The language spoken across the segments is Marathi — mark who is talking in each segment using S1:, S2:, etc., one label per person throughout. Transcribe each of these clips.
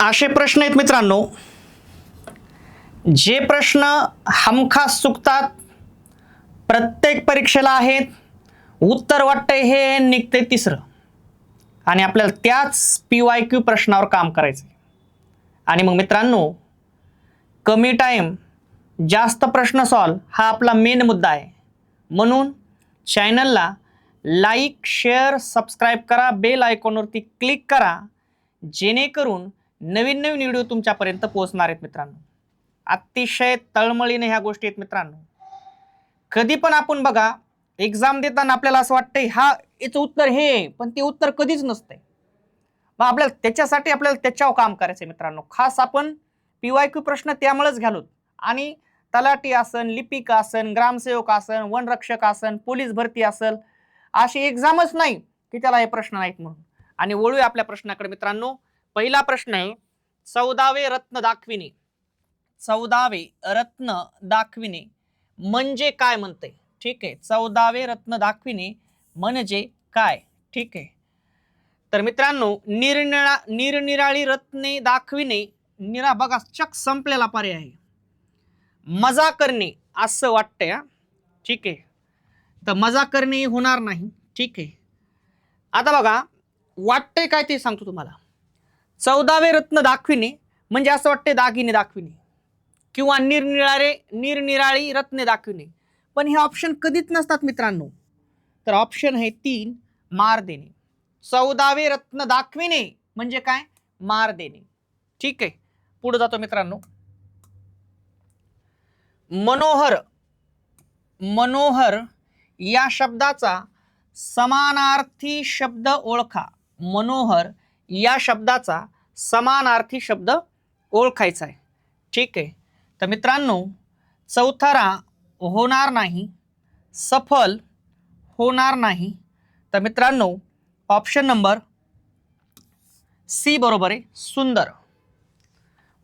S1: असे प्रश्न आहेत मित्रांनो. जे प्रश्न हमखास चुकतात प्रत्येक परीक्षेला आहेत उत्तर वाटतंय हे निघते तिसरं. आणि आपल्याला त्याच पी वाय क्यू प्रश्नावर काम करायचं आणि मग मित्रांनो कमी टाईम जास्त प्रश्न सॉल्व हा आपला मेन मुद्दा आहे. म्हणून चॅनलला लाईक शेअर सबस्क्राईब करा बेल आयकॉनवरती क्लिक करा. जेणेकरून नवीन नवीन व्हिडिओ तुमच्यापर्यंत पोहोचणार आहेत मित्रांनो. अतिशय तळमळीने ह्या गोष्टी आहेत मित्रांनो. कधी पण आपण बघा एक्झाम देताना आपल्याला असं वाटतंय हा याचं उत्तर हे आहे, पण ते उत्तर कधीच नसतंय. मग आपल्याला त्याच्यासाठी आपल्याला त्याच्यावर काम करायचं आहे मित्रांनो. खास आपण पी वाय क्यू प्रश्न त्यामुळेच घालूत. आणि तलाटी आसन लिपिक आसन ग्रामसेवक आसन वनरक्षक आसन पोलीस भरती असेल अशी एक्झामच नाही की त्याला हे प्रश्न नाहीत म्हणून. आणि वळूया आपल्या प्रश्नाकडे मित्रांनो. पहिला प्रश्न आहे चौदावे रत्न दाखविणे. चौदावे रत्न दाखविणे म्हणजे काय म्हणते? ठीक आहे चौदावे रत्न दाखविणे म्हणजे काय? ठीक आहे. तर मित्रांनो निरनिळा निरनिराळी रत्ने दाखविणे निरा बघा चक संपलेला पर्याय आहे. मजा करणे असं वाटतंय ठीक आहे. तर मजा करणे होणार नाही. ठीक आहे. आता बघा वाटतंय काय ते सांगतो तुम्हाला. चौदावे रत्न दाखविणे म्हणजे असं वाटते दागिने दाखविणे. किंवा निरनिराळे निरनिराळी रत्ने दाखविणे. पण हे ऑप्शन कधीच नसतात मित्रांनो. तर ऑप्शन आहे तीन मार देणे. चौदावे रत्न दाखविणे म्हणजे काय? मार देणे. ठीक आहे? पुढे जातो मित्रांनो. मनोहर. मनोहर या शब्दाचा समानार्थी शब्द ओळखा. मनोहर या शब्दाचा समानार्थी शब्द ओळखायचा आहे. ठीक आहे? तर मित्रांनो चौथारा होणार नाही सफल होणार नाही. तर मित्रांनो ऑप्शन नंबर सी बरोबर आहे सुंदर.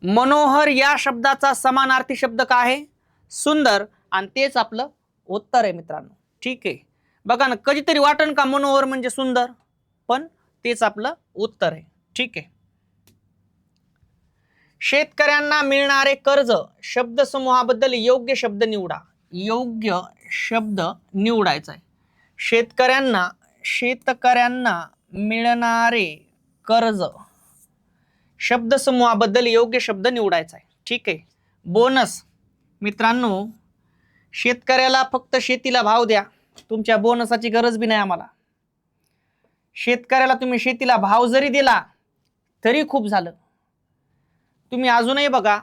S1: मनोहर या शब्दाचा समानार्थी शब्द काय आहे? सुंदर. आणि तेच आपलं उत्तर आहे मित्रांनो. ठीक आहे? बघा ना कधीतरी वाटण का मनोहर म्हणजे सुंदर? पण तेच आपलं उत्तर आहे. ठीक आहे. शेतकऱ्यांना मिळणारे कर्ज शब्दसमूहाबद्दल योग्य शब्द निवडा. योग्य शब्द निवडायचा आहे. शेतकऱ्यांना शेतकऱ्यांना मिळणारे कर्ज शब्दसमूहाबद्दल योग्य शब्द निवडायचा आहे. ठीक आहे. बोनस. मित्रांनो शेतकऱ्याला फक्त शेतीला भाव द्या. तुमच्या बोनसाची गरज बी नाही आम्हाला. शेतकऱ्याला तुम्ही शेतीला भाव जरी दिला तरी खूप झालं. तुम्ही अजूनही बघा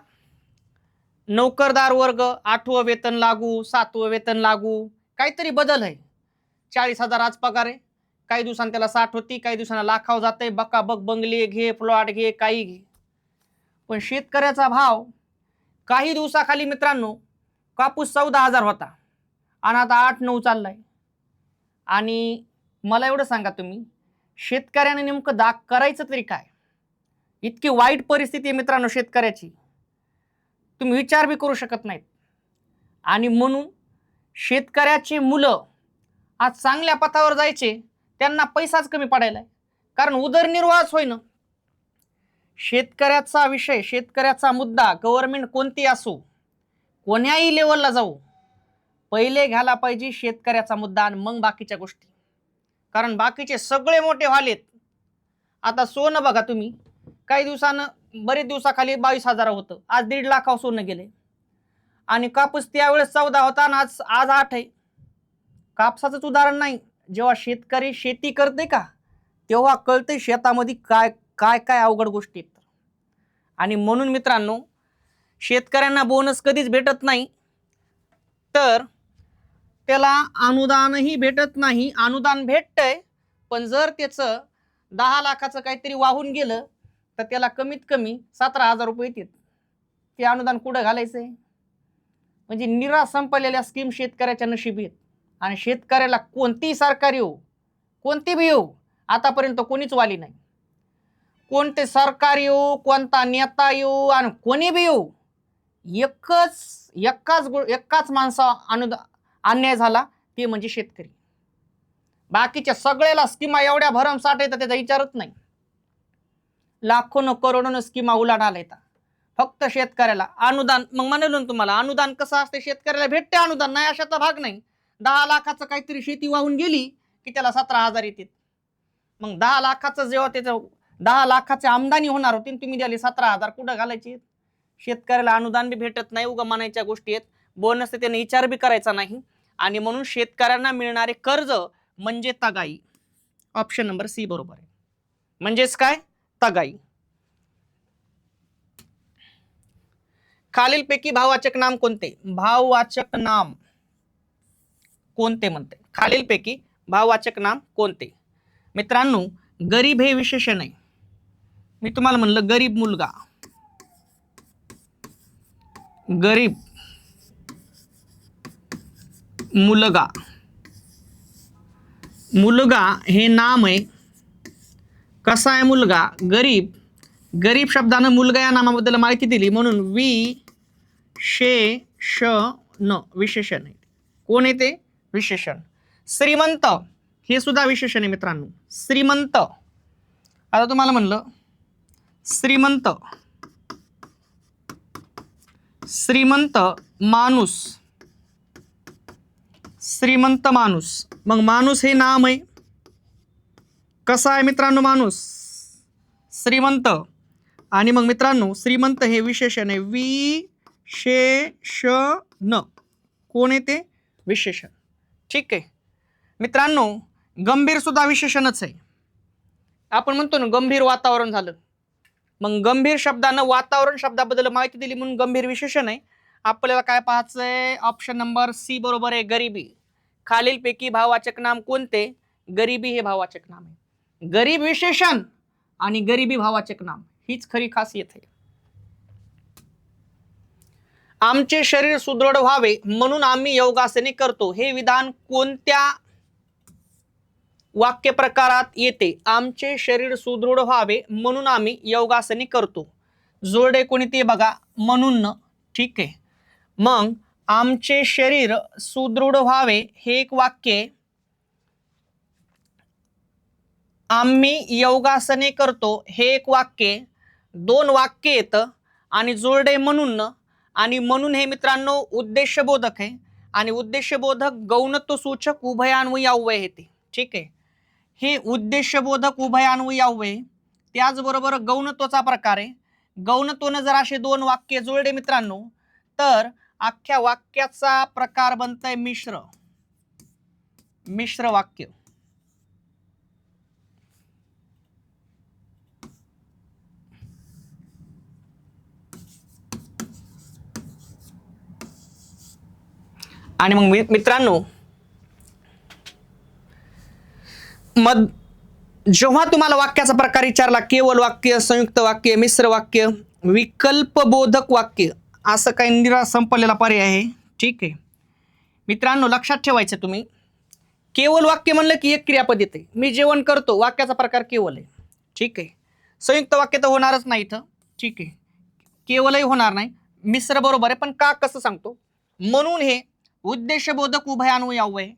S1: नोकरदार वर्ग आठवं वेतन लागू सातवं वेतन लागू काहीतरी बदल आहे. चाळीस हजार आज पगार आहे. काही दिवसांनी त्याला साठ होती काही दिवसांना लाखाव जाते बका बक बंगले घे प्लॉट घे काही घे. पण शेतकऱ्याचा भाव काही दिवसाखाली मित्रांनो कापूस चौदा हजार होता. आणि आता आठ नऊ चाललाय. आणि मला एवढं सांगा तुम्ही शेतकऱ्याने नेमकं दाग करायचं तरी काय? इतकी वाईट परिस्थिती आहे मित्रांनो शेतकऱ्याची. तुम्ही विचार बी करू शकत नाहीत. आणि म्हणून शेतकऱ्याची मुलं आज चांगल्या पथावर जायचे त्यांना पैसाच कमी पडायला आहे कारण उदरनिर्वाहच होईन. शेतकऱ्याचा विषय शेतकऱ्याचा मुद्दा गव्हर्नमेंट कोणती असो कोण्याही लेवलला जाऊ पहिले घ्यायला पाहिजे शेतकऱ्याचा मुद्दा आणि मग बाकीच्या गोष्टी. कारण बाकीचे सगळे मोठे व्हालेत. आता सोनं बघा तुम्ही. काही दिवसानं बरेच दिवसाखाली बावीस हजार होतं. आज दीड लाखावर सोनं गेले आणि कापूस त्यावेळेस चौदा होता आणि आज आज आठ आहे. कापसाचंच उदाहरण नाही. जेव्हा शेतकरी शेती करते का तेव्हा कळते शेतामध्ये काय काय काय अवघड गोष्टी आहेत. आणि म्हणून मित्रांनो शेतकऱ्यांना बोनस कधीच भेटत नाही. तर त्याला अनुदानही भेटत नाही. अनुदान भेटतंय पण जर त्याचं दहा लाखाचं काहीतरी वाहून गेलं तर त्याला कमीत कमी सतरा हजार रुपये येतात ते अनुदान कुठं घालायचं आहे म्हणजे निरा संपलेल्या स्कीम शेतकऱ्याच्या नशिबी आहेत आणि शेतकऱ्याला कोणतीही सरकार येऊ कोणती बी येऊ आतापर्यंत कोणीच वाली नाही. कोणते सरकार येऊ कोणता नेता येऊ आणि कोणी बी येऊ? एकच एकाच गो एकाच माणसा अनुदा अन्याय झाला ते म्हणजे शेतकरी. बाकीच्या सगळ्याला स्कीमा एवढ्या भरमसाठ येतात त्याचा विचारच नाही. लाखोनं करोडोनं स्कीमा उलाढाला येतात फक्त शेतकऱ्याला अनुदान मग म्हणलो तुम्हाला अनुदान कसं असते शेतकऱ्याला भेटते अनुदान नाही अशाचा भाग नाही. दहा लाखाचं काहीतरी शेती वाहून गेली की त्याला सतरा हजार येतील. मग दहा लाखाचं जेव्हा त्याचं दहा लाखाचे आमदानी होणार होती तुम्ही द्याली सतरा हजार कुठं घालायची? शेतकऱ्याला अनुदान बी भेटत नाही उगा म्हणायच्या गोष्टी आहेत. बोनस त्याने विचार बी करायचा नाही. आणि म्हणून शेतकऱ्यांना मिळणारे कर्ज म्हणजे तगाई. ऑप्शन नंबर सी बरोबर आहे. म्हणजेच काय? तगाई. खालीलपैकी भाववाचक नाम कोणते? भाववाचक नाम कोणते म्हणते? खालीलपैकी भाववाचक नाम कोणते? मित्रांनो गरीब हे विशेषण आहे मी तुम्हाला म्हणलं गरीब मुलगा. गरीब. मुलगा. मुलगा हे नाम आहे. कसा आहे मुलगा? गरीब. गरीब शब्दानं मुलगा या नामाबद्दल माहिती दिली म्हणून वी. शे. श. न. विशेषण आहे. कोण आहे ते? विशेषण. श्रीमंत. हे सुद्धा विशेषण आहे मित्रांनो. श्रीमंत. आता तुम्हाला म्हणलं. श्रीमंत. श्रीमंत माणूस. श्रीमंत माणूस. मग माणूस हे नाम आहे. कसा आहे मित्रांनो माणूस? श्रीमंत. आणि मग मित्रांनो श्रीमंत हे विशेषण आहे. विशेषण. शे श न कोण आहे ते? विशेषण. ठीक आहे. मित्रांनो गंभीर सुद्धा विशेषणच आहे. आपण म्हणतो ना गंभीर वातावरण झालं. मग गंभीर शब्दानं वातावरण शब्दाबद्दल माहिती दिली म्हणून गंभीर विशेषण आहे. आपल्याला काय पाहायचं आहे ऑप्शन नंबर सी बरोबर आहे गरिबी. खालीलपैकी भाववाचक नाम कोणते? गरिबी हे भाववाचक नाम आहे. गरीब विशेषण आणि गरिबी भाववाचक नाम. हीच खरी खासियत आहे. आमचे शरीर सुदृढ व्हावे म्हणून आम्ही योगासने करतो. हे विधान कोणत्या वाक्य प्रकारात येते? आमचे शरीर सुदृढ व्हावे म्हणून आम्ही योगासने करतो. जोरडे कोणी ते बघा. म्हणून ठीक आहे. मग आमचे शरीर सुदृढ व्हावे हे एक वाक्य आम्ही योगासने करतो हे एक वाक्य दोन वाक्य येतं आणि जुळडे म्हणून आणि म्हणून हे मित्रांनो उद्देशबोधक आहे. आणि उद्देशबोधक गौणत्व सूचक उभयान्वयी अव्यय येते. ठीक आहे? हे उद्देशबोधक उभयान्वयी अव्यय त्याचबरोबर गौणत्वाचा प्रकार आहे. गौणत्वनं जर असे दोन वाक्य जुळडे मित्रांनो तर अख्ख्या वाक्याचा प्रकार बनतंय मिश्र. मिश्र वाक्य. आणि मग मी- मित्रांनो मग जेव्हा तुम्हाला वाक्याचा प्रकार विचारला केवळ वाक्य संयुक्त वाक्य मिश्र वाक्य विकल्पबोधक वाक्य असं काही निरा संपलेला पर्याय आहे. ठीक आहे. मित्रांनो लक्षात ठेवायचं तुम्ही. केवळ वाक्य म्हणलं की एक क्रियापद येते. मी जेवण करतो वाक्याचा प्रकार केवळ आहे. ठीक आहे. संयुक्त वाक्य तर होणारच नाही इथं. ठीक आहे. केवलही होणार नाही. मिश्र बरोबर आहे पण का कसं सांगतो? म्हणून हे उद्देशबोधक उभयान्वयी आहे.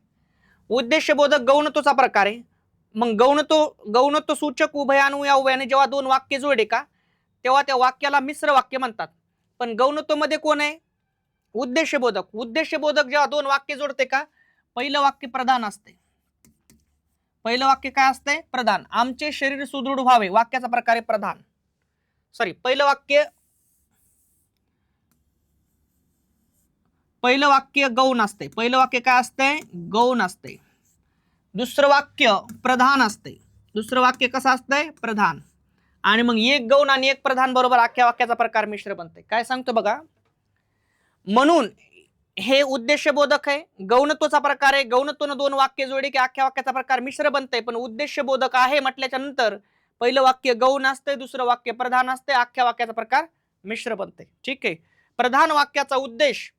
S1: उद्देशबोधक गौणत्वचा प्रकार आहे. मग गौणतो गौणत्व सूचक उभयान्वयी आणि जेव्हा दोन वाक्य जोडे का तेव्हा त्या वाक्याला मिश्र वाक्य म्हणतात. पण गौणत्वमध्ये कोण आहे? उद्देशबोधक. उद्देशबोधक जेव्हा दोन वाक्य जोडते का? पहिलं वाक्य प्रधान असते. पहिलं वाक्य काय असते प्रधान. आमचे शरीर सुदृढ व्हावे. वाक्याचा प्रकार आहे प्रधान. सॉरी पहिलं वाक्य पहिलं वाक्य गौण असते. पहिलं वाक्य काय असते गौण असते. दुसरं वाक्य प्रधान असते. दुसरं वाक्य कसं असतंय? प्रधान. आणि मग एक गौण आणि एक प्रधान बरोबर आख्या वाक्याचा प्रकार मिश्र बनते काय सांगतो बघा? म्हणून हे उद्देशबोधक आहे. गौणत्वाचा प्रकार आहे. गौणत्वानं दोन वाक्य जोडे की आख्या वाक्याचा प्रकार मिश्र बनते पण उद्देशबोधक आहे म्हटल्याच्या नंतर पहिलं वाक्य गौण असते दुसरं वाक्य प्रधान असते आख्या वाक्याचा प्रकार मिश्र बनते ठीक आहे? प्रधान वाक्याचा उद्देश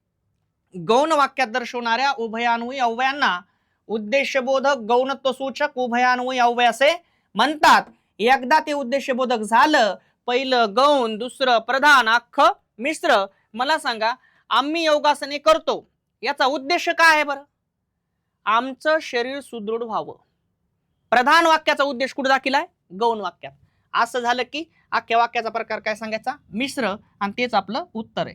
S1: गौण वाक्यात दर्शवणाऱ्या उभयान्वयी अव्ययांना उद्देशबोधक गौणत्व सूचक उभयान्वयी अव्यय असे म्हणतात. एकदा ते उद्देशबोधक झालं पहिलं गौण दुसरं प्रधान अख्ख मिश्र. मला सांगा आम्ही योगासने करतो याचा उद्देश काय आहे बरं? आमचं शरीर सुदृढ व्हावं. प्रधान वाक्याचा उद्देश कुठं आहे? गौण वाक्यात. असं झालं की अख्ख्या वाक्याचा प्रकार काय सांगायचा? मिश्र. आणि तेच आपलं उत्तर आहे.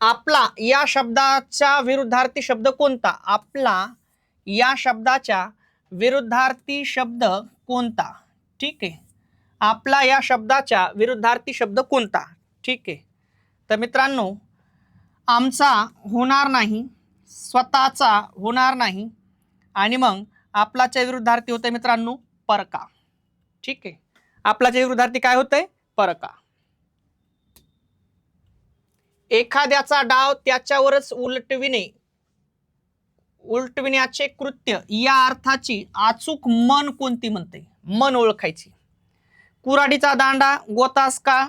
S1: आपला या शब्दाच्या विरुद्धार्थी शब्द कोणता? आपला या शब्दाच्या विरुद्धार्थी शब्द कोणता? ठीक आहे. आपला या शब्दाच्या विरुद्धार्थी शब्द कोणता? ठीक आहे. तर मित्रांनो आमचा होणार नाही स्वतःचा होणार नाही आणि मग आपलाच्या विरुद्धार्थी होतं मित्रांनो परका. ठीक आहे. आपलाच्या विरुद्धार्थी काय होतंय परका. एखाद्याचा डाव त्याच्यावरच उलटविणे उलटविण्याचे कृत्य. या अर्थाची अचूक मन कोणती म्हणते? मन ओळखायची. कुराडीचा दांडा गोतास का?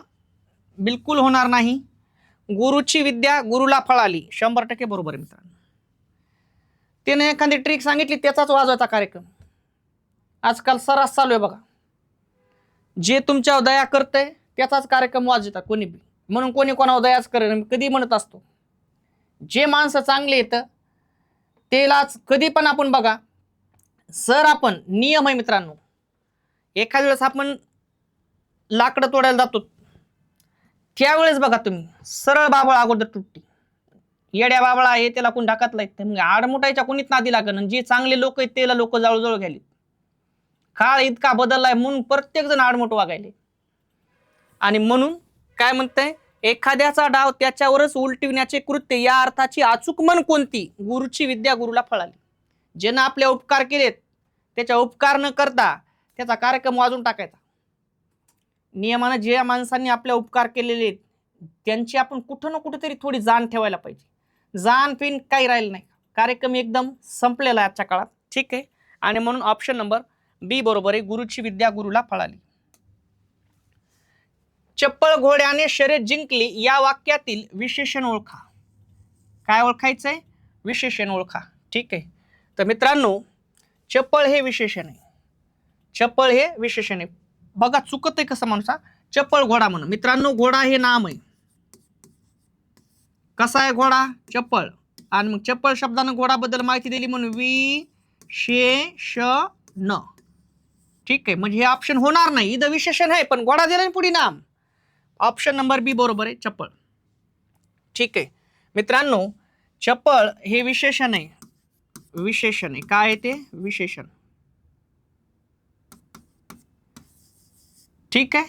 S1: बिलकुल होणार नाही. गुरुची विद्या गुरुला फळाली शंभर टक्के बरोबर आहे मित्रांनो. त्याने एखादी ट्रिक सांगितली त्याचाच वाजवायचा कार्यक्रम. आजकाल सरास चालू आहे बघा. जे तुमच्यावर दया करतंय त्याचाच कार्यक्रम वाजवता कोणी बी. म्हणून कोणी कोणावर दयाच करेल कधी म्हणत असतो. जे माणसं चांगले येतं तेलाच कधी पण आपण बघा. सर आपण नियम आहे मित्रांनो. एखाद्या वेळेस आपण लाकडं तोडायला जातो. त्यावेळेस बघा तुम्ही सरळ बाबळ अगोदर तुटती. येड्या बाबळा आहे त्याला कोण ढाकातला येत मग आडमुटायच्या कोणीच नादी लागण आणि जे चांगले लोक आहेत त्याला लोक जवळजवळ घ्याले काळ इतका बदललाय म्हणून प्रत्येकजण आडमुट आडमुठ वागायले. आणि म्हणून काय म्हणतंय? एखाद्याचा डाव त्याच्यावरच उलटविण्याचे कृत्य या अर्थाची अचूक मन कोणती? गुरुची विद्या गुरुला फळाली. ज्यानं आपले उपकार केलेत त्याच्या उपकार न करता त्याचा कार्यक्रम वाजून टाकायचा. नियमानं ज्या माणसांनी आपल्या उपकार केलेले आहेत त्यांची आपण कुठं ना कुठेतरी थोडी जाण ठेवायला पाहिजे. जाण पिन काही राहिलं नाही. कार्यक्रम एकदम संपलेला आहे आजच्या काळात. ठीक आहे? आणि म्हणून ऑप्शन नंबर बी बरोबर आहे गुरुची विद्या गुरुला फळाली. चप्पल घोड्याने शर्यत जिंकली या वाक्यातील विशेषण ओळखा. काय ओळखायचं आहे विशेषण ओळखा. ठीक आहे. तर मित्रांनो चप्पल हे विशेषण आहे. चप्पल हे विशेषण आहे. बघा चुकत आहे कसं माणसा चप्पल घोडा म्हणून. मित्रांनो घोडा हे नाम आहे. कसा आहे घोडा? चप्पल. आणि मग चप्पल शब्दानं घोडाबद्दल माहिती दिली म्हणून वि शे श न ठीक आहे. म्हणजे हे ऑप्शन होणार नाही. इथं विशेषण आहे पण घोडा दिला पुढे नाम. ऑप्शन नंबर बी बरोबर आहे चप्पल. ठीक आहे. मित्रांनो चप्पल हे विशेषण आहे. विशेषण आहे. काय आहे ते? विशेषण. ठीक आहे?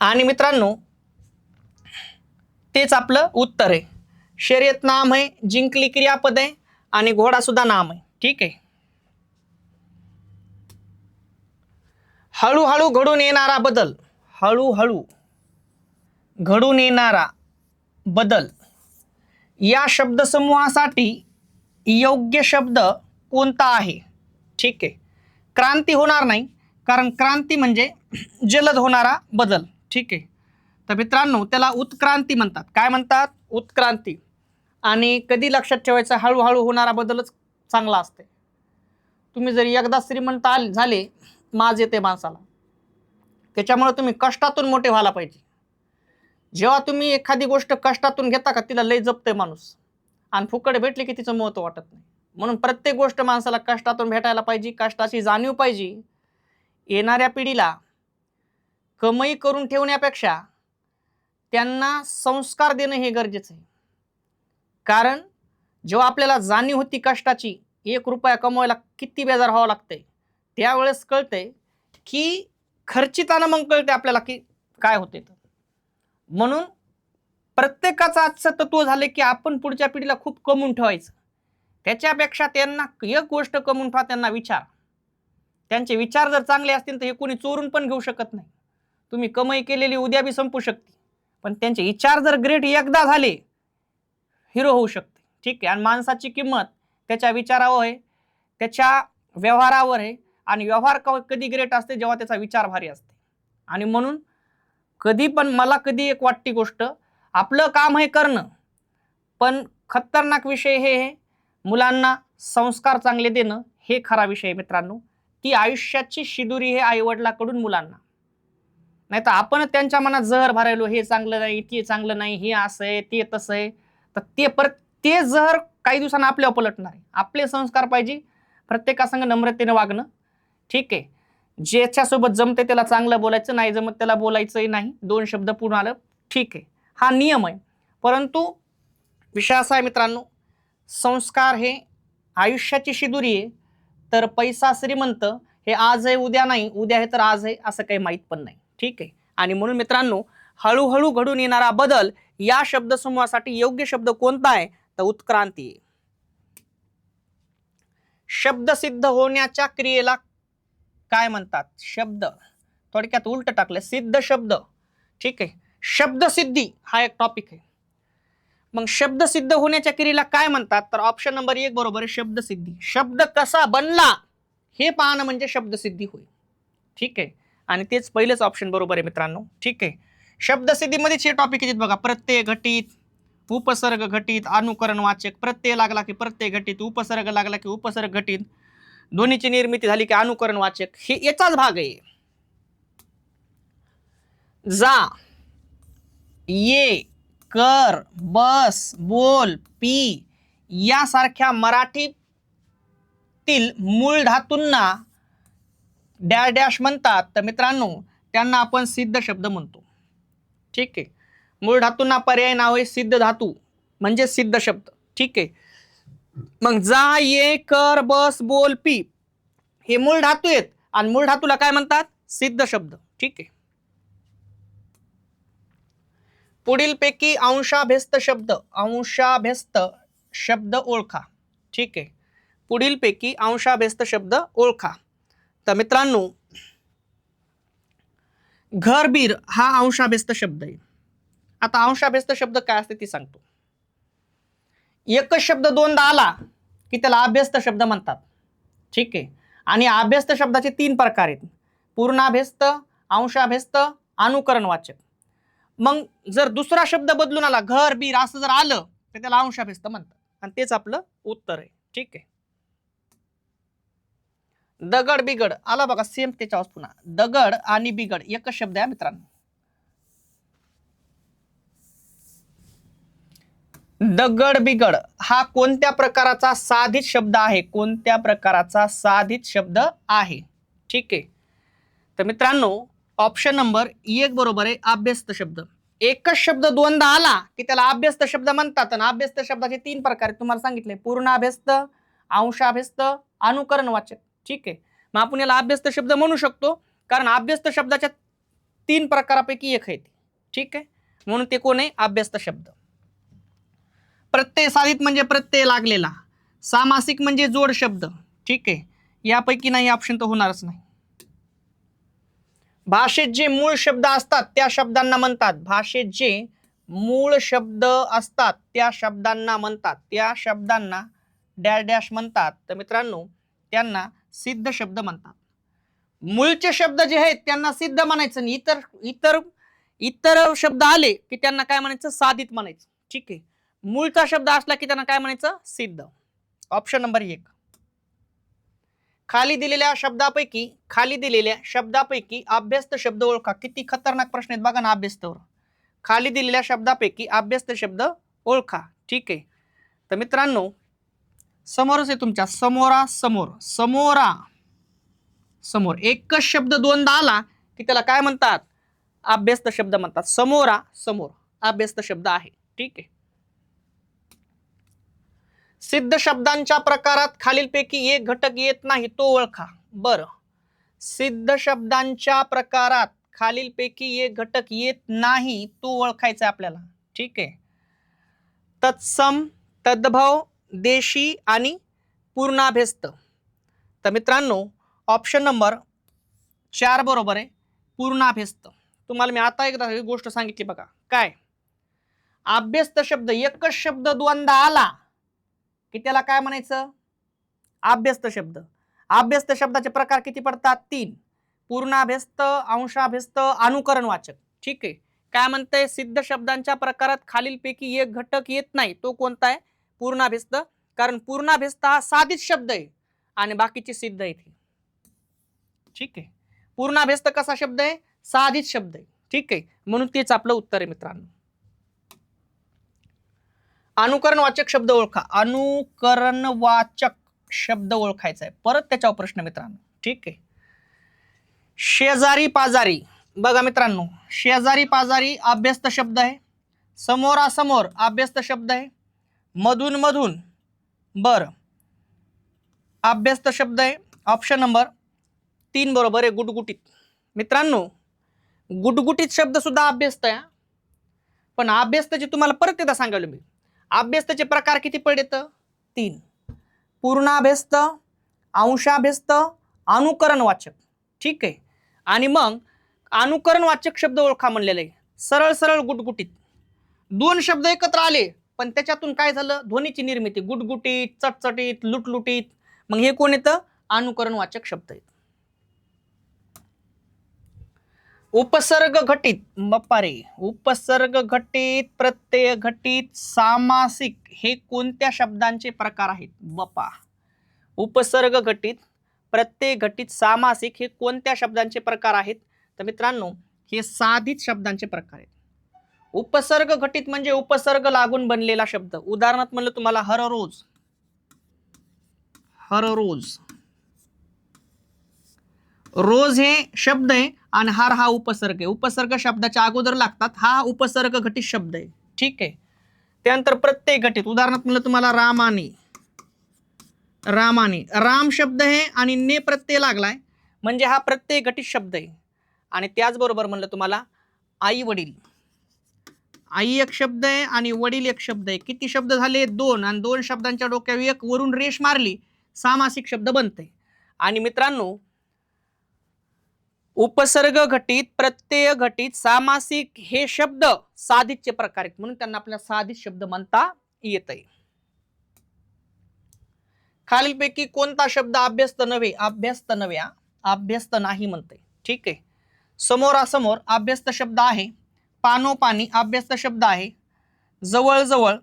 S1: आणि मित्रांनो तेच आपलं उत्तर आहे. शर्यत नाम आहे जिंकली क्रियापद आहे आणि घोडासुद्धा नाम आहे. ठीक आहे? हळूहळू घडून येणारा बदल. हळूहळू. घडून येणारा बदल. या शब्दसमूहासाठी योग्य शब्द कोणता आहे? ठीक आहे. क्रांती होणार नाही कारण क्रांती म्हणजे जलद होणारा बदल. ठीक आहे. तर मित्रांनो त्याला उत्क्रांती म्हणतात. काय म्हणतात? उत्क्रांती. आणि कधी लक्षात ठेवायचं हळूहळू होणारा बदलच चांगला असते. तुम्ही जर एकदा श्रीमंत आले झाले माज येते माणसाला. त्याच्यामुळे तुम्ही कष्टातून मोठे व्हायला पाहिजे. जेव्हा तुम्ही एखादी गोष्ट कष्टातून घेता का तिला लय जपते माणूस. आणि फुकट भेटली की तिचं महत्त्व वाटत नाही. म्हणून प्रत्येक गोष्ट माणसाला कष्टातून भेटायला पाहिजे कष्टाची जाणीव पाहिजे. येणाऱ्या पिढीला कमाई करून ठेवण्यापेक्षा त्यांना संस्कार देणं हे गरजेचं आहे. कारण जेव्हा आपल्याला जाणीव होती कष्टाची एक रुपया कमवायला किती बेजार व्हावं लागतंय त्यावेळेस कळतंय की खर्चिताना मग कळते आपल्याला की काय होते तर म्हणून प्रत्येकाचं आजचं तत्व झालं की आपण पुढच्या पिढीला खूप कमवून ठेवायचं. त्याच्यापेक्षा त्यांना एक गोष्ट कमवून ठेवा त्यांना विचार. त्यांचे विचार जर चांगले असतील तर हे कोणी चोरून पण घेऊ शकत नाही. तुम्ही कमाई केलेली उद्या बी संपू शकते. पण त्यांचे विचार जर ग्रेट एकदा झाले हिरो होऊ शकते. ठीक आहे. आणि माणसाची किंमत त्याच्या विचारावर आहे त्याच्या व्यवहारावर आहे. आणि व्यवहार कधी ग्रेट असते? जेव्हा त्याचा विचार भारी असते. आणि म्हणून कधी पण मला कधी एक वाटती गोष्ट आपलं काम हे करणं. पण खतरनाक विषय हे हे मुलांना संस्कार चांगले देणं हे खरा विषय मित्रांनो. ती आयुष्याची शिदुरी हे आईवडिलाकडून मुलांना. नाही तर आपण त्यांच्या मनात जहर भरायलो हे चांगलं नाही ते चांगलं नाही हे असं आहे ते तसं आहे. तर ते परत ते जहर काही दिवसांना आपल्यावर पलटणार आहे. आपले संस्कार पाहिजे प्रत्येकासंग नम्रतेनं वागणं. ठीक आहे. ज्याच्यासोबत जमते त्याला चांगलं बोलायचं नाही जमत त्याला बोलायचंही नाही. दोन शब्द पूर्ण आलं ठीक आहे. हा नियम आहे. परंतु विषय असा आहे मित्रांनो संस्कार हे आयुष्याची शिदुरी आहे. तर पैसा श्रीमंत हे आज आहे उद्या नाही. उद्या आहे तर आज आहे असं काही माहीत पण नाही. ठीक आहे? आणि म्हणून मित्रांनो हळूहळू घडून येणारा बदल या शब्दसमूहासाठी योग्य शब्द कोणता आहे? तर उत्क्रांती आहे. शब्द सिद्ध होण्याच्या क्रियेला काय म्हणतात? शब्द. थोडक्यात उलट टाकलं. सिद्ध शब्द. ठीक आहे. शब्दसिद्धी हा एक टॉपिक आहे. मग शब्द सिद्ध होण्याच्या क्रियेला काय म्हणतात? तर ऑप्शन नंबर एक बरोबर आहे शब्दसिद्धी शब्द कसा बनला? हे पाहणं म्हणजे शब्दसिद्धी होईल ठीक आहे. आणि तेच पहिलेच ऑप्शन बरोबर आहे मित्रांनो. ठीक आहे. शब्दसिद्धीमध्येच हे टॉपिक येतात बघा. प्रत्यय घटित उपसर्ग घटित अनुकरण वाचक. प्रत्यय लागला की प्रत्यय घटित उपसर्ग लागला की उपसर्ग घटित. ध्वनीची निर्मिती झाली की अनुकरण वाचक हे याचाच भाग आहे. जा. ये कर बस बोल पी यासारख्या मराठीतील मूळ धातूंना डॅश डॅश म्हणतात. तर मित्रांनो त्यांना आपण सिद्ध शब्द म्हणतो. ठीक आहे. मूळ धातूंना पर्याय नाव आहे सिद्ध धातू. म्हणजे सिद्ध शब्द. ठीक आहे. मग जा ये कर बस बोल पी. हे मूळ धातू आहेत. आणि मूळ धातूला काय म्हणतात? सिद्ध शब्द. ठीक आहे. पुढीलपैकी अंशाभ्यस्त शब्द. अंशाभ्यस्त शब्द ओळखा. ठीक आहे. पुढीलपैकी अंशाभ्यस्त शब्द ओळखा. तर मित्रांनो घरबीर हा अंशाभ्यस्त शब्द आहे. आता अंशाभ्यस्त शब्द काय असते ती सांगतो. एकच शब्द दोनदा आला की त्याला अभ्यस्त शब्द म्हणतात. ठीक आहे? आणि अभ्यस्त शब्दाचे तीन प्रकार आहेत. पूर्णाभ्यस्त अंशाभ्यस्त अनुकरण वाचक मग जर दुसरा शब्द बदलून आला घर बीर असं जर आलं तर त्याला अंशाभ्यस्त म्हणतात. आणि तेच आपलं उत्तर आहे. ठीक आहे? दगड बिगड आला बघा सेम त्याच्यावर पुन्हा. दगड आणि बिगड एकच शब्द आहे मित्रांनो. दगड बिगड हा कोणत्या प्रकाराचा साधित शब्द आहे? कोणत्या प्रकाराचा साधित शब्द आहे? ठीक आहे. तर मित्रांनो ऑप्शन नंबर e एक बरोबर आहे अभ्यस्त शब्द. एकच शब्द दोनदा आला की त्याला अभ्यस्त शब्द म्हणतात. आणि अभ्यस्त शब्दाचे तीन प्रकार आहेत तुम्हाला सांगितले. पूर्ण अभ्यस्त अंशाभ्यस्त अनुकरण वाचक ठीक आहे. मग आपण याला अभ्यस्त शब्द म्हणू शकतो कारण अभ्यस्त शब्दाच्या तीन प्रकारापैकी एक आहे ठीक आहे. म्हणून ते कोण आहे? अभ्यस्त शब्द. प्रत्यय साधित म्हणजे प्रत्यय लागलेला. सामासिक म्हणजे जोड शब्द. ठीक आहे? यापैकी नाही ऑप्शन तर होणारच नाही. भाषेत जे मूळ शब्द असतात त्या शब्दांना म्हणतात. भाषेत जे मूळ शब्द असतात त्या शब्दांना म्हणतात. त्या शब्दांना डॅश डॅश म्हणतात. तर मित्रांनो त्यांना सिद्ध शब्द म्हणतात. मूळचे शब्द जे आहेत त्यांना सिद्ध म्हणायचं आणि इतर इतर इतर शब्द आले की त्यांना काय म्हणायचं? साधित म्हणायचं. ठीक आहे? मूळचा शब्द असला की त्यांना काय म्हणायचं? सिद्ध. ऑप्शन नंबर एक. खाली दिलेल्या शब्दापैकी खाली दिलेल्या शब्दापैकी अभ्यस्त शब्द ओळखा. किती खतरनाक प्रश्न आहेत बघा ना अभ्यस्तवर. खाली दिलेल्या शब्दापैकी अभ्यस्त शब्द ओळखा. ठीक आहे? तर मित्रांनो समोरच आहे तुमच्या. समोरा समोर. समोरा. समोर. एकच शब्द दोनदा आला की त्याला काय म्हणतात? अभ्यस्त शब्द म्हणतात. समोरा समोर. अभ्यस्त शब्द आहे. ठीक आहे? सिद्ध शब्दांच्या प्रकारात खालीलपैकी एक घटक येत नाही तो ओळखा. बरं. सिद्ध शब्दांच्या प्रकारात खालीलपैकी एक घटक येत नाही तो ओळखायचा आहे आपल्याला. ठीक आहे. तत्सम तद्भव देशी आणि पूर्णाभ्यस्त तर मित्रांनो ऑप्शन नंबर चार बरोबर आहे पूर्णाभ्यस्त तुम्हाला मी आता एकदा ही गोष्ट सांगितली बघा. काय? अभ्यस्त शब्द एकच शब्द द्वंद्व आला. की त्याला काय म्हणायचं? अभ्यस्त शब्द. अभ्यस्त शब्दाचे प्रकार किती पडतात? तीन. पूर्णाभ्यस्त अंशाभ्यस्त अनुकरण वाचक ठीक आहे. काय म्हणतंय? सिद्ध शब्दांच्या प्रकारात खालीलपैकी एक घटक येत नाही. तो कोणता आहे? पूर्णाभ्यस्त. कारण पूर्णाभ्यस्त हा साधित शब्द आहे आणि बाकीचे सिद्ध आहेत हे. ठीक आहे. पूर्णाभ्यस्त कसा शब्द आहे? साधित शब्द आहे. ठीक आहे. म्हणून तेच आपलं उत्तर आहे मित्रांनो. अनुकरण वाचक शब्द ओळखा. अनुकरणवाचक शब्द ओळखायचा आहे. परत त्याच्यावर प्रश्न मित्रांनो. ठीक आहे. शेजारी पाजारी. बघा मित्रांनो शेजारी पाजारी अभ्यस्त शब्द आहे. समोरासमोर अभ्यस्त शब्द आहे. मधून मधून. बर. अभ्यस्त शब्द आहे. ऑप्शन नंबर तीन बरोबर आहे गुटगुटीत. मित्रांनो गुटगुटीत शब्द सुद्धा अभ्यस्त आहे पण अभ्यस्ताची तुम्हाला परत एकदा सांगायला मी अभ्यस्ताचे प्रकार किती पडेत तीन. पूर्णाभ्यस्त अंशाभ्यस्त अनुकरण वाचक ठीक आहे? आणि मग अनुकरण वाचक शब्द ओळखा म्हणलेला. आहे सरळ सरळ गुटगुटीत. दोन शब्द एकत्र आले पण त्याच्यातून काय झालं? ध्वनीची निर्मिती. गुटगुटीत चटचटीत लुटलुटीत. मग हे कोण येतं? अनुकरण वाचक शब्द आहेत उपसर्ग घटित बप्पारे उपसर्ग घटित प्रत्यय घटित सामासिक हे कोणत्या शब्दांचे प्रकार आहेत? बपा उपसर्ग घटित प्रत्यय घटित सामासिक हे कोणत्या शब्दांचे प्रकार आहेत? तर मित्रांनो हे साधित शब्दांचे प्रकार आहेत. उपसर्ग घटित म्हणजे उपसर्ग लागून बनलेला शब्द. उदाहरणार्थ म्हणलं तुम्हाला हररोज हररोज रोज हे शब्द आहे आणि हार हा उपसर्ग आहे. उपसर्ग शब्दाच्या अगोदर लागतात. हा उपसर्ग घटित शब्द आहे. ठीक आहे? त्यानंतर प्रत्येक घटित उदाहरणार्थ म्हणलं तुम्हाला रामाने. रामाने. राम शब्द आहे आणि ने प्रत्यय लागलाय. म्हणजे हा प्रत्यय घटित शब्द आहे. आणि त्याचबरोबर म्हणलं तुम्हाला आई वडील. आई एक शब्द आहे आणि वडील एक शब्द आहे. किती शब्द झाले? दोन. आणि दोन शब्दांच्या डोक्यावर एक वरून रेष मारली सामासिक शब्द बनते आणि मित्रांनो उपसर्ग घटित प्रत्यय घटित सामासिक हे शब्द साधितचे प्रकार आहेत. म्हणून त्यांना आपल्याला साधित शब्द म्हणता येत आहे खालीलपैकी कोणता शब्द अभ्यस्त नव्हे? अभ्यस्त नव्हे अभ्यस्त नाही म्हणते ठीक आहे. समोरासमोर अभ्यस्त शब्द आहे. पानोपानी अभ्यस्त शब्द आहे. जवळजवळ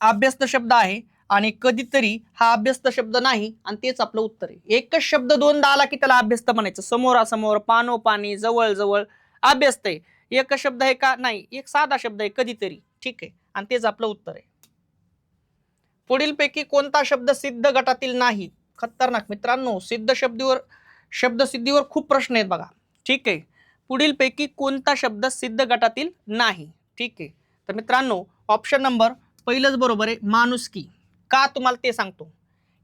S1: अभ्यस्त शब्द आहे. आणि कधीतरी हा अभ्यस्त शब्द नाही आणि तेच आपलं उत्तर आहे. एकच शब्द दोनदा आला की त्याला अभ्यस्त म्हणायचं. समोरासमोर पानोपानी जवळजवळ अभ्यस्त आहे. एकच शब्द आहे का? नाही. एक साधा शब्द आहे कधीतरी. ठीक आहे. आणि तेच आपलं उत्तर आहे. पुढीलपैकी कोणता शब्द सिद्ध गटातील नाही? खतरनाक. मित्रांनो सिद्ध शब्दीवर शब्दसिद्धीवर खूप प्रश्न आहेत बघा. ठीक आहे. पुढीलपैकी कोणता शब्द सिद्ध गटातील नाही? ठीक आहे. तर मित्रांनो ऑप्शन नंबर पहिलंच बरोबर आहे माणुसकी. का तुम्हाला ते सांगतो?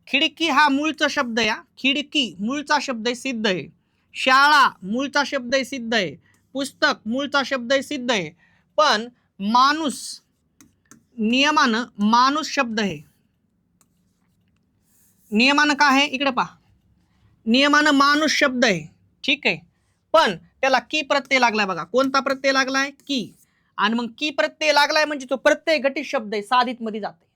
S1: खिडकी हा मूळचा शब्द आहे खिडकी मूळचा शब्द आहे सिद्ध आहे. शाळा मूळचा शब्द आहे सिद्ध आहे. पुस्तक मूळचा शब्द आहे सिद्ध आहे. पण माणूस नियमानं माणूस शब्द आहे. नियमानं काय आहे? इकडे पहा. नियमानं माणूस शब्द आहे. ठीक आहे. पण त्याला की प्रत्यय लागलाय बघा. कोणता प्रत्यय लागलाय? की. आणि मग की प्रत्यय लागलाय म्हणजे तो प्रत्यय घटित शब्द आहे साधित मध्ये जाते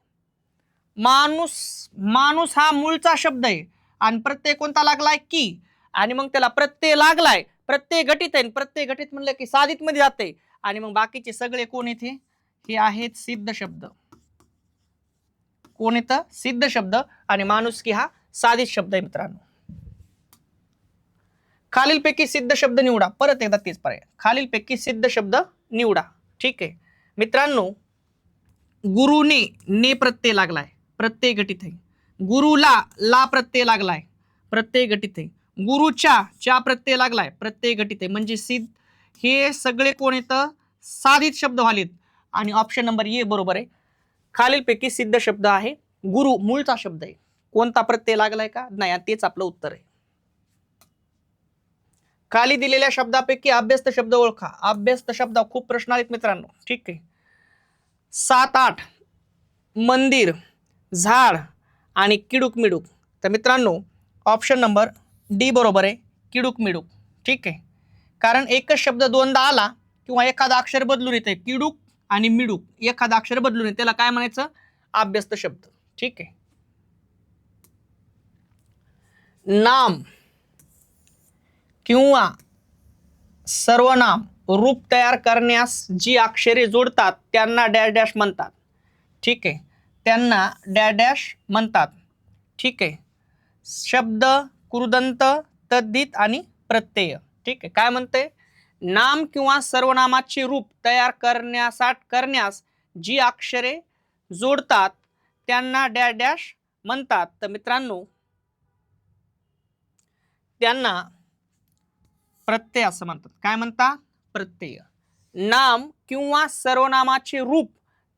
S1: माणूस माणूस हा मूळचा शब्द आहे. आणि प्रत्यय कोणता लागलाय? की. आणि मग त्याला प्रत्यय लागलाय. प्रत्यय घटित आहे. आणि प्रत्यय घटित म्हणलं की साधित मध्ये जाते आणि मग बाकीचे सगळे कोण येथे? हे आहेत सिद्ध शब्द. कोण येतं? सिद्ध शब्द. आणि माणूस की हा साधित शब्द आहे मित्रांनो. खालीलपैकी सिद्ध शब्द निवडा. परत एकदा तेच पर्याय. खालीलपैकी सिद्ध शब्द निवडा. ठीक आहे. मित्रांनो गुरुने ने प्रत्यय लागलाय. प्रत्यय घटित आहे. गुरुला ला प्रत्यय लागलाय. प्रत्यय घटित आहे. गुरुच्या च्या प्रत्यय लागलाय. प्रत्यय घटित आहे. म्हणजे सिद्ध हे सगळे कोण येतं साधित शब्द व्हालेत. आणि ऑप्शन नंबर ए बरोबर आहे. खालीलपैकी सिद्ध शब्द आहे. गुरु मूळचा शब्द आहे. कोणता प्रत्यय लागलाय का? नाही तेच आपलं उत्तर आहे. खाली दिलेल्या शब्दापैकी अभ्यस्त शब्द ओळखा. अभ्यस्त शब्द खूप प्रश्न आहेत मित्रांनो. ठीक आहे. सात आठ. मंदिर. झाड आणि किडूक मिडूक. तर मित्रांनो ऑप्शन नंबर डी बरोबर आहे किडूक मिडूक. ठीक आहे? कारण एकच शब्द दोनदा आला किंवा एखादा अक्षर बदलून येते किडूक आणि मिडूक. एखादा अक्षर बदलून येते त्याला काय म्हणायचं? अभ्यस्त शब्द. ठीक आहे? नाम किंवा सर्वनाम रूप तयार करण्यास जी अक्षरे जोडतात त्यांना डॅश डॅश म्हणतात. ठीक आहे? त्यांना डॅश डॅश म्हणतात. ठीक आहे. शब्द कृदंत तद्धित आणि प्रत्यय. ठीक आहे. काय म्हणते? नाम किंवा सर्वनामाचे रूप तयार करण्यासाठी करण्यास जी अक्षरे जोडतात त्यांना डॅश डॅश म्हणतात. तर मित्रांनो त्यांना प्रत्यय असं म्हणतात. काय म्हणता? प्रत्यय. नाम किंवा सर्वनामाचे रूप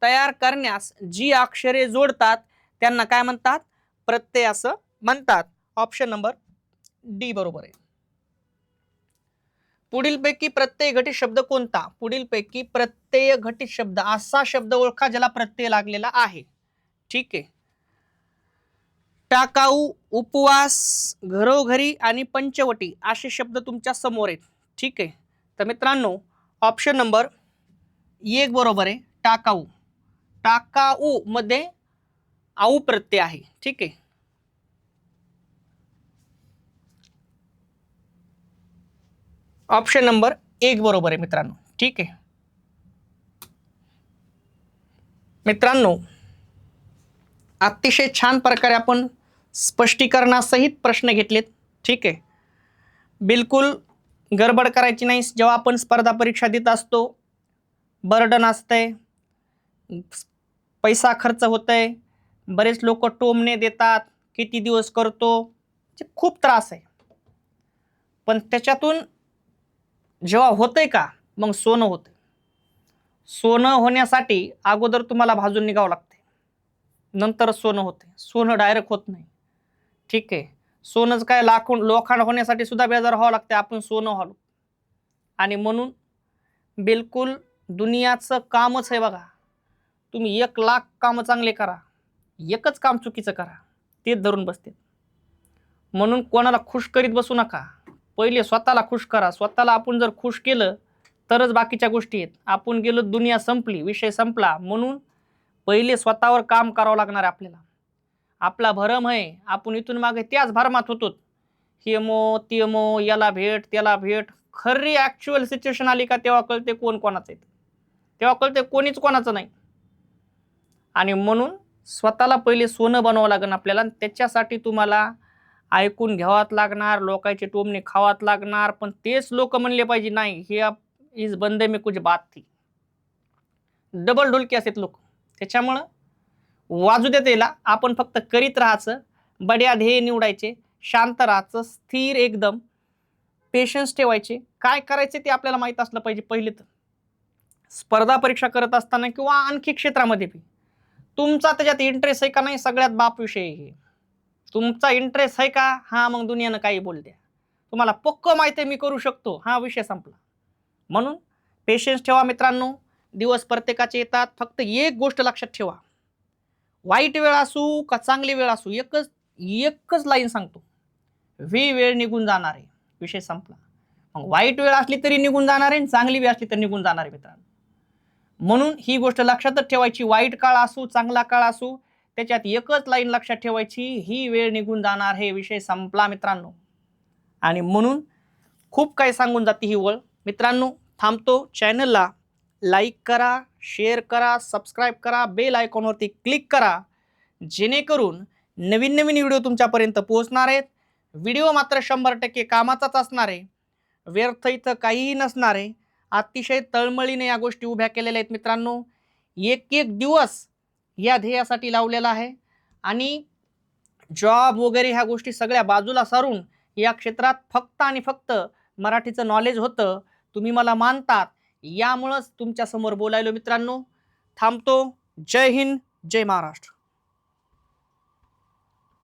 S1: तयार करण्यास जी अक्षरे जोडतात त्यांना काय म्हणतात? प्रत्यय असं म्हणतात. ऑप्शन नंबर डी बरोबर आहे. पुढीलपैकी प्रत्यय घटित शब्द कोणता? पुढीलपैकी प्रत्यय घटित शब्द असा शब्द ओळखा ज्याला प्रत्यय लागलेला आहे. ठीक आहे. टाकाऊ उपवास घरोघरी आणि पंचवटी असे शब्द तुमच्यासमोर आहेत. ठीक आहे. तर मित्रांनो ऑप्शन नंबर एक बरोबर आहे. टाकाऊ. टाकाऊ मध्ये आऊ प्रत्यय आहे. ठीक आहे? ऑप्शन नंबर एक बरोबर आहे मित्रांनो. ठीक आहे? मित्रांनो अतिशय छान प्रकारे आपण स्पष्टीकरणासहित प्रश्न घेतलेत. ठीक आहे? बिलकुल गडबड करायची नाही जेव्हा आपण स्पर्धा परीक्षा देत असतो बर्डन असतंय पैसा खर्च होतंय बरेच लोक टोमणे देतात किती दिवस करतो म्हणजे खूप त्रास आहे. पण त्याच्यातून जेव्हा होतंय का मग सोनं होतं सोनं होण्यासाठी अगोदर तुम्हाला भाजून निघावं लागते नंतर सोनं होते सोनं डायरेक्ट होत नाही. ठीक आहे. सोनंच काय लाखून लोखंड होण्यासाठी सुद्धा बेजार व्हावं लागते आपण सोनं व्हालो आणि म्हणून बिलकुल दुनियाचं कामच आहे बघा. तुम्ही एक लाख कामं चांगले करा. एकच काम चुकीचं करा. तेच धरून बसते. म्हणून कोणाला खुश करीत बसू नका. पहिले स्वतःला खुश करा. स्वतःला आपण जर खुश केलं तरच बाकीच्या गोष्टी आहेत. आपण गेलो दुनिया संपली विषय संपला. म्हणून पहिले स्वतःवर काम करावं लागणार आहे आपल्याला. आपला भरम आहे. आपण इथून मागे त्याच भरमात होतो. हे मो ते मो याला भेट त्याला भेट. खरी ॲक्च्युअल सिच्युएशन आली का तेव्हा कळते कोण कोणाचं आहे. तेव्हा कळते कोणीच कोणाचं नाही. आणि म्हणून स्वतःला पहिले सोनं बनवावं लागेल आपल्याला. त्याच्यासाठी तुम्हाला ऐकून घ्यावाच लागणार लोकांचे टोमणे खावाच लागणार. पण तेच लोक म्हणले पाहिजे नाही हे इज बंद मी कुछ बात थी. डबल ढोलकी असतात लोक. त्याच्यामुळं वाजू देत याला आपण फक्त करीत राहायचं बड्या ध्येय निवडायचे शांत राहायचं स्थिर एकदम पेशन्स ठेवायचे. काय करायचे ते आपल्याला माहीत असलं पाहिजे पहिले तर. स्पर्धा परीक्षा करत असताना किंवा आणखी क्षेत्रामध्ये बी. तुमचा त्याच्यात इंटरेस्ट आहे का नाही सगळ्यात बाप विषय हे तुमचा इंटरेस्ट आहे का? हा मग दुनियानं काही बोल द्या. तुम्हाला पक्क माहिती आहे मी करू शकतो. हा विषय संपला. म्हणून पेशन्स ठेवा मित्रांनो. दिवस प्रत्येकाचे येतात. फक्त एक गोष्ट लक्षात ठेवा. वाईट वेळ असू का चांगली वेळ असू एकच एकच लाईन सांगतो. वी वेळ निघून जाणार. आहे विषय संपला. मग वाईट वेळ असली तरी निघून जाणार आहे आणि चांगली वेळ असली तरी निघून जाणार आहे मित्रांनो. म्हणून ही गोष्ट लक्षातच ठेवायची. वाईट काळ असू चांगला काळ असू त्याच्यात एकच लाईन लक्षात ठेवायची ही वेळ निघून जाणार हे विषय संपला मित्रांनो. आणि म्हणून खूप काही सांगून जाते ही वळ मित्रांनो थांबतो. चॅनलला लाईक करा शेअर करा सबस्क्राईब करा बेल आयकॉनवरती क्लिक करा. जेणेकरून नवीन नवीन व्हिडिओ तुमच्यापर्यंत पोहोचणार आहेत. व्हिडिओ मात्र शंभर टक्के कामाचाच असणार आहे. व्यर्थ इथं काहीही नसणार आहे. अतिशय तळमळीने या गोष्टी उभ्या केलेल्या आहेत मित्रांनो. एक एक दिवस या ध्येयासाठी लावलेला आहे. आणि जॉब वगैरे ह्या गोष्टी सगळ्या बाजूला सारून या क्षेत्रात फक्त आणि फक्त मराठीचं नॉलेज होतं. तुम्ही मला मानतात. यामुळंच तुमच्यासमोर बोलायलो मित्रांनो. थांबतो. जय हिंद जय महाराष्ट्र.